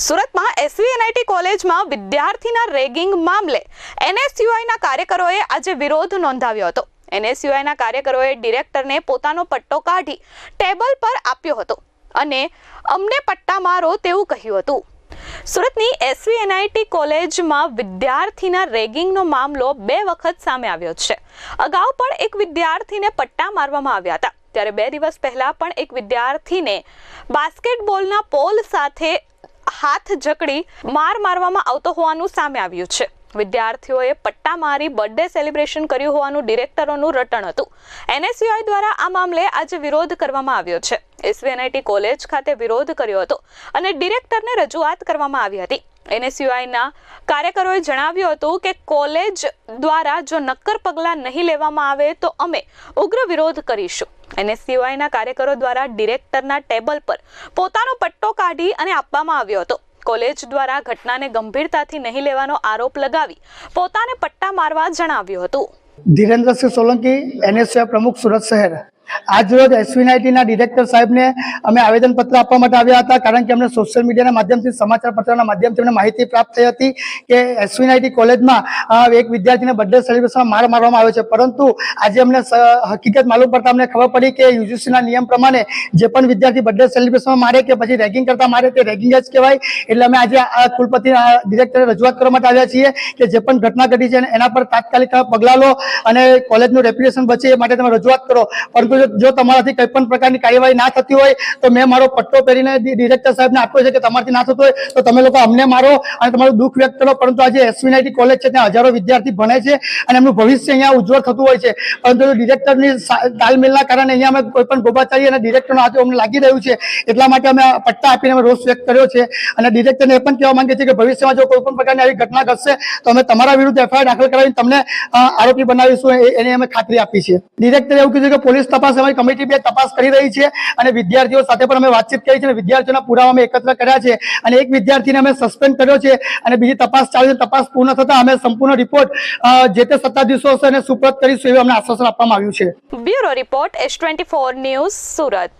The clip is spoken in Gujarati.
સુરતમાં એસવીએનઆઈટી કોલેજમાં વિદ્યાર્થીના રેગિંગ મામલે એનએસયુઆઈના કાર્યકરોએ આજે વિરોધ નોંધાવ્યો હતો. એનએસયુઆઈના કાર્યકરોએ ડિરેક્ટરને પોતાનો પટ્ટો કાઢી ટેબલ પર આપ્યો હતો અને અમને પટ્ટા મારો તેવું કહ્યું હતું. સુરતની એસવીએનઆઈટી કોલેજમાં વિદ્યાર્થીના રેગિંગનો મામલો બે વખત સામે આવ્યો છે. અગાઉ પણ એક વિદ્યાર્થીને પટ્ટા મારવામાં આવ્યા હતા. ત્યારે બે દિવસ પહેલા પણ એક વિદ્યાર્થીને બાસ્કેટબોલના પોલ સાથે હાથ જકડી માર મારવામાં આવતો હોવાનું સામે આવ્યું છે. વિદ્યાર્થીઓએ પટ્ટા મારી બર્થડે સેલિબ્રેશન કર્યું હોવાનું ડિરેક્ટરોનું રટણ હતું. એનએસયુઆઈ દ્વારા આ મામલે આજે વિરોધ કરવામાં આવ્યો છે. એસવીએનઆઈટી કોલેજ ખાતે વિરોધ કર્યો હતો અને ડિરેક્ટરને રજૂઆત કરવામાં આવી હતી. એનએસયુઆઈના કાર્યકરોએ જણાવ્યું હતું કે કોલેજ દ્વારા જો નક્કર પગલાં નહીં લેવામાં આવે તો અમે ઉગ્ર વિરોધ કરીશું. એનએસયુઆઈના કાર્યકરો દ્વારા ડિરેક્ટરના ટેબલ પર પોતાનો પટ્ટો કાઢી અને આપવામાં આવ્યો હતો. કોલેજ દ્વારા ઘટનાને ગંભીરતાથી નહીં લેવાનો આરોપ લગાવી પોતાને પટ્ટા મારવા જણાવ્યું હતું. ધીરેન્દ્રસિંહ સોલંકી, એનએસયુઆઈ પ્રમુખ સુરત શહેર. આજ રોજ એસવીનાઇટીના ડિરેક્ટર સાહેબને અમે આવેદનપત્ર આપવા માટે આવ્યા હતા, કારણ કે અમને સોશિયલ મીડિયાના માધ્યમથી, સમાચાર પત્રના માધ્યમથી અમને માહિતી પ્રાપ્ત થઈ હતી કે એસવીનાઇટી કોલેજમાં એક વિદ્યાર્થીને બર્થડે સેલિબ્રેશનમાં માર મારવામાં આવ્યો છે. પરંતુ આજે અમને હકીકત માલુમ પડતા અમને ખબર પડી કે યુજીસીના નિયમ પ્રમાણે જે પણ વિદ્યાર્થી બર્થડે સેલિબ્રેશનમાં મારે કે પછી રેગિંગ કરતા મારે તે રેગિંગ જ કહેવાય. એટલે અમે આજે આ કુલપતિ ડિરેક્ટરે રજૂઆત કરવા માટે આવ્યા છીએ કે જે પણ ઘટના ઘટી છે એના પર તાત્કાલિક પગલાં લો અને કોલેજનું રેપ્યુટેશન બચે એ માટે તમે રજૂઆત કરો. પરંતુ જો તમારાથી કંઈ પણ પ્રકારની કાર્યવાહી ના થતી હોય, તો મેં મારો પટ્ટો પહેરીને ડિરેક્ટર સાહેબને આપ્યો છે કે તમારાથી ના થતું હોય, તો તમે લોકો અમને મારો અને તમારું દુઃખ વ્યક્ત કરો, પરંતુ આજે એસવીનાઇટી કોલેજ છે, ત્યાં હજારો વિદ્યાર્થી ભણે છે અને એમનું ભવિષ્ય અહીંયા ઉજ્જવળ થતું હોય છે. પરંતુ ડિરેક્ટરની તાલમેલના કારણે અહીંયા અમે કોઈ પણ ગોબાચારી અને ડિરેક્ટરનો હાથ અમને લાગી રહ્યું છે, એટલા માટે અમે પટ્ટા આપીને અમે રોષ વ્યક્ત કર્યો છે. અને ડિરેક્ટરને એ પણ કહેવા માંગીએ છીએ કે ભવિષ્યમાં જો કોઈ પણ પ્રકારની આવી ઘટના ઘટશે, તો અમે તમારા વિરુદ્ધ એફઆઈઆર દાખલ કરાવીને તમને આરોપી બનાવીશું. એની અમે ખાતરી આપી છે. ડિરેક્ટરે એવું કીધું કે પોલીસ તપાસ અમારી કમિટી બે તપાસ કરી રહી છે અને વિદ્યાર્થીઓ સાથે પણ અમે વાતચીત કરી છે અને વિદ્યાર્થીઓના પુરાવા અમે એકત્ર કર્યા છે અને એક વિદ્યાર્થીને અમે સસ્પેન્ડ કર્યો છે અને બીજી તપાસ ચાલુ છે. તપાસ પૂર્ણ થતા અમે સંપૂર્ણ રિપોર્ટ જે તે સત્તાધીશો હશે અને સુપ્રત કરીશું એવું અમને આશ્વાસન આપવામાં આવ્યું છે. Bureau report S twenty news Surat.